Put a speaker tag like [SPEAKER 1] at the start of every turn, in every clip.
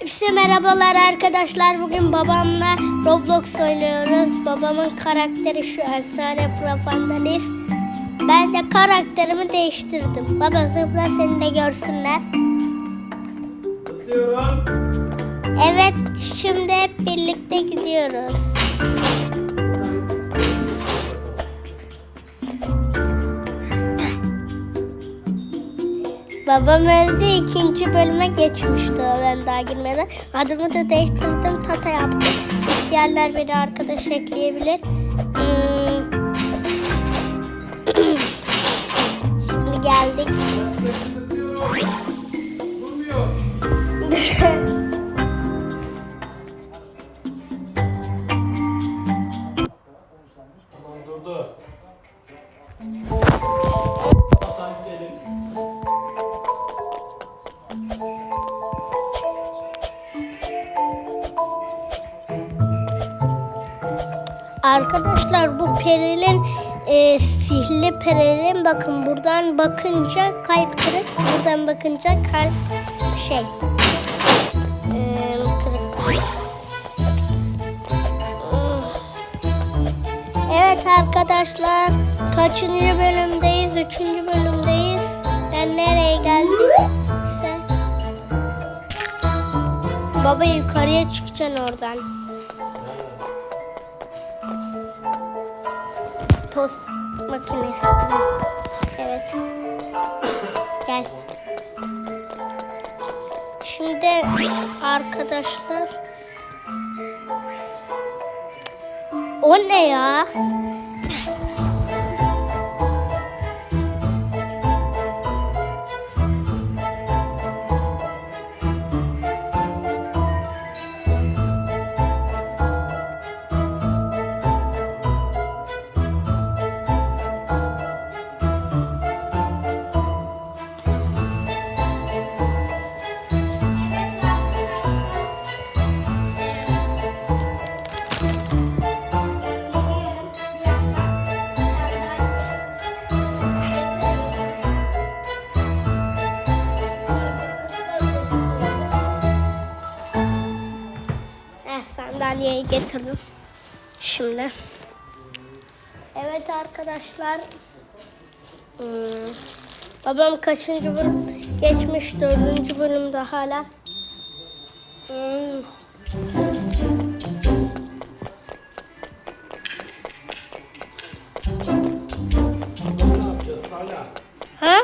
[SPEAKER 1] Hepsi merhabalar arkadaşlar. Bugün babamla Roblox oynuyoruz. Babamın karakteri şu efsane profandalist. Ben de karakterimi değiştirdim. Baba zıpla seni de görsünler.
[SPEAKER 2] Diyorum.
[SPEAKER 1] Evet şimdi hep birlikte gidiyoruz. Babam öldü ikinci bölüme geçmişti ben daha girmeden. Adımı da değiştirdim tata yaptım. İsteyenler beni arkadaş ekleyebilir. Hmm. Şimdi geldik. Arkadaşlar bu perinin e, sihirli perinin bakın buradan bakınca kalp kırık buradan bakınca kalp şey e, kırık. Evet arkadaşlar kaçıncı bölümdeyiz? Üçüncü bölümdeyiz. Ben nereye geldim? Sen... Baba yukarıya çıkacaksın oradan. Tost makinesi. Evet. Gel. Şimdi arkadaşlar o ne ya? Sandalyeyi getirdim. Şimdi. Evet arkadaşlar. Hmm, Babam kaçıncı bölüm geçmiş? Dördüncü bölümde hala. Hmm. Ha?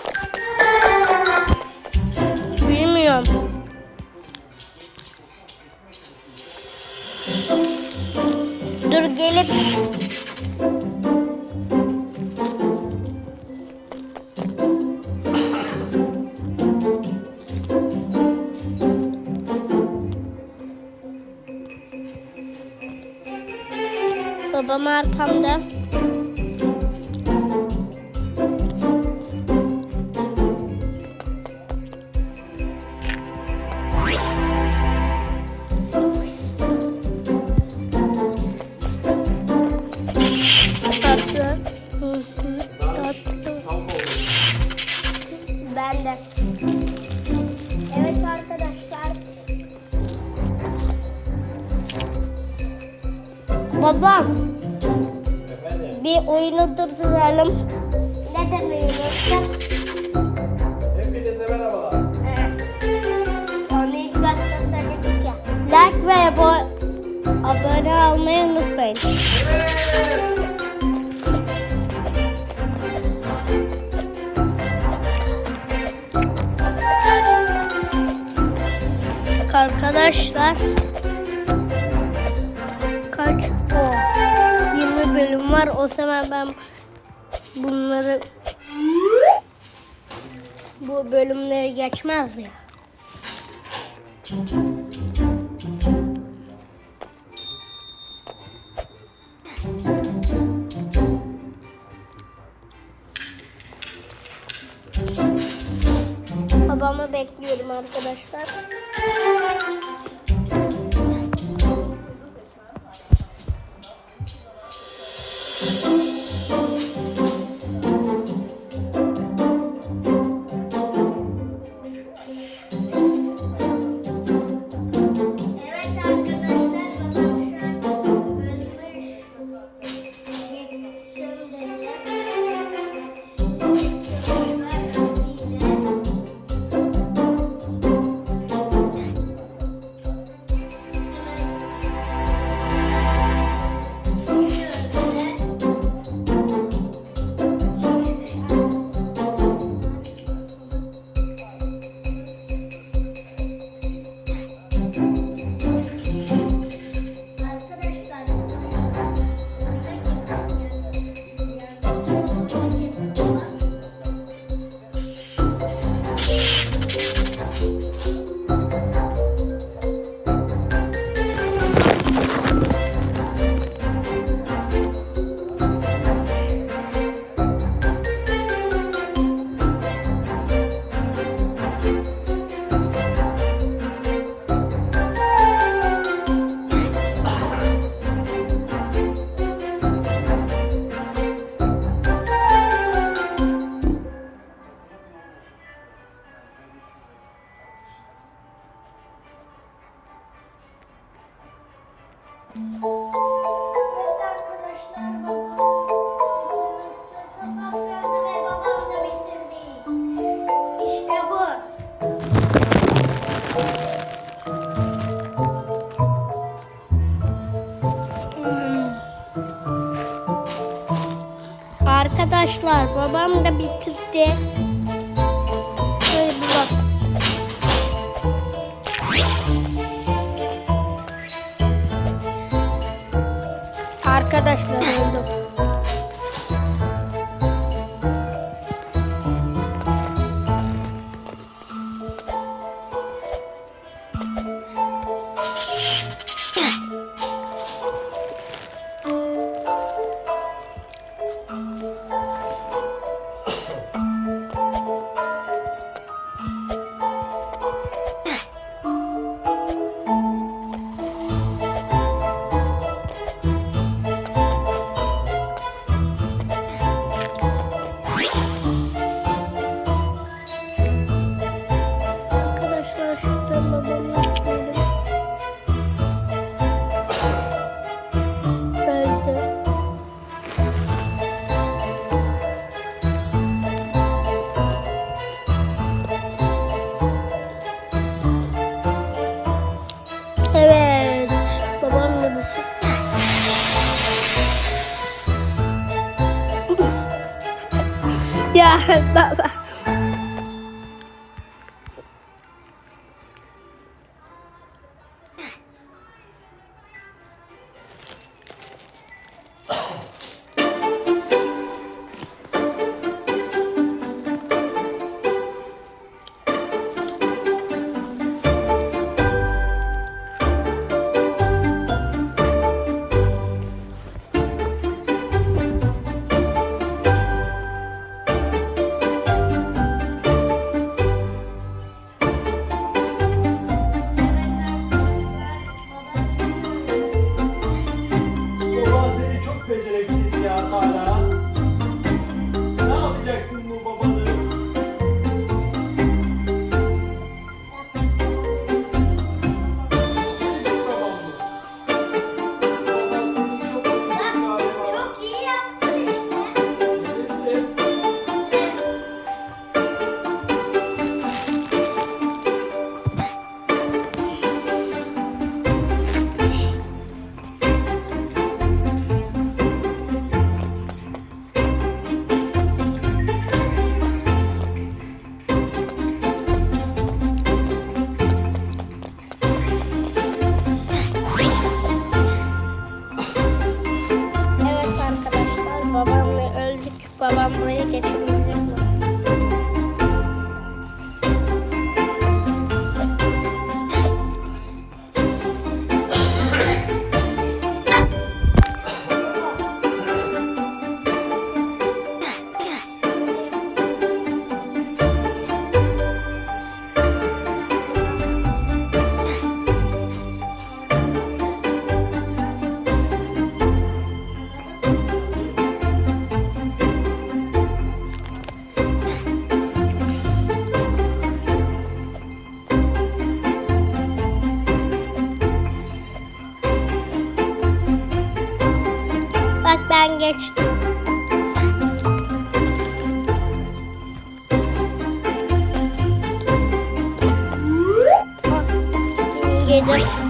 [SPEAKER 1] Babam arkamda. Ben de. Evet arkadaşlar. Babam oyunu durduralım. Neden oyunu?
[SPEAKER 2] Hepinize merhabalar.
[SPEAKER 1] Onu ilk başta söyledik ya. Like ve abo- abone olmayı unutmayın.
[SPEAKER 2] Evet.
[SPEAKER 1] Arkadaşlar var o zaman ben bunları bu bölümleri geçmez mi? Babamı bekliyorum arkadaşlar. Arkadaşlar babam da bitirdi. Şöyle bir bak. Arkadaşlar oldu. 呀，爸爸。Maria, babam buraya getirmiş. ben geçtim. Yedim.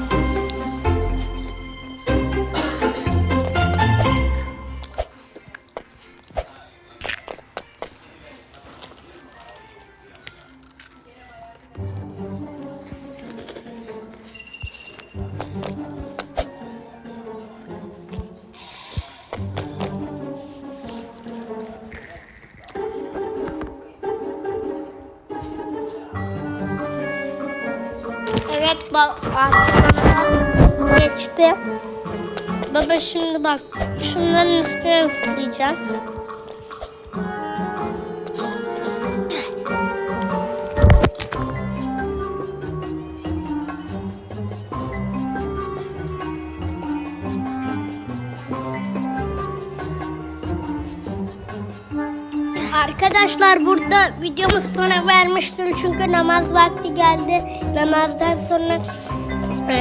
[SPEAKER 1] Evet bak. Geçti. Baba şimdi bak şunların üstüne zıplayacağım. Arkadaşlar burada videomuz sona vermiştir çünkü namaz vakti geldi. Namazdan sonra e,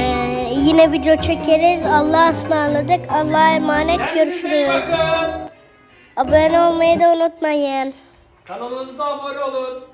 [SPEAKER 1] yine video çekeriz. Allah'a ısmarladık. Allah'a emanet. Görüşürüz. Abone olmayı da unutmayın.
[SPEAKER 2] Kanalımıza abone olun.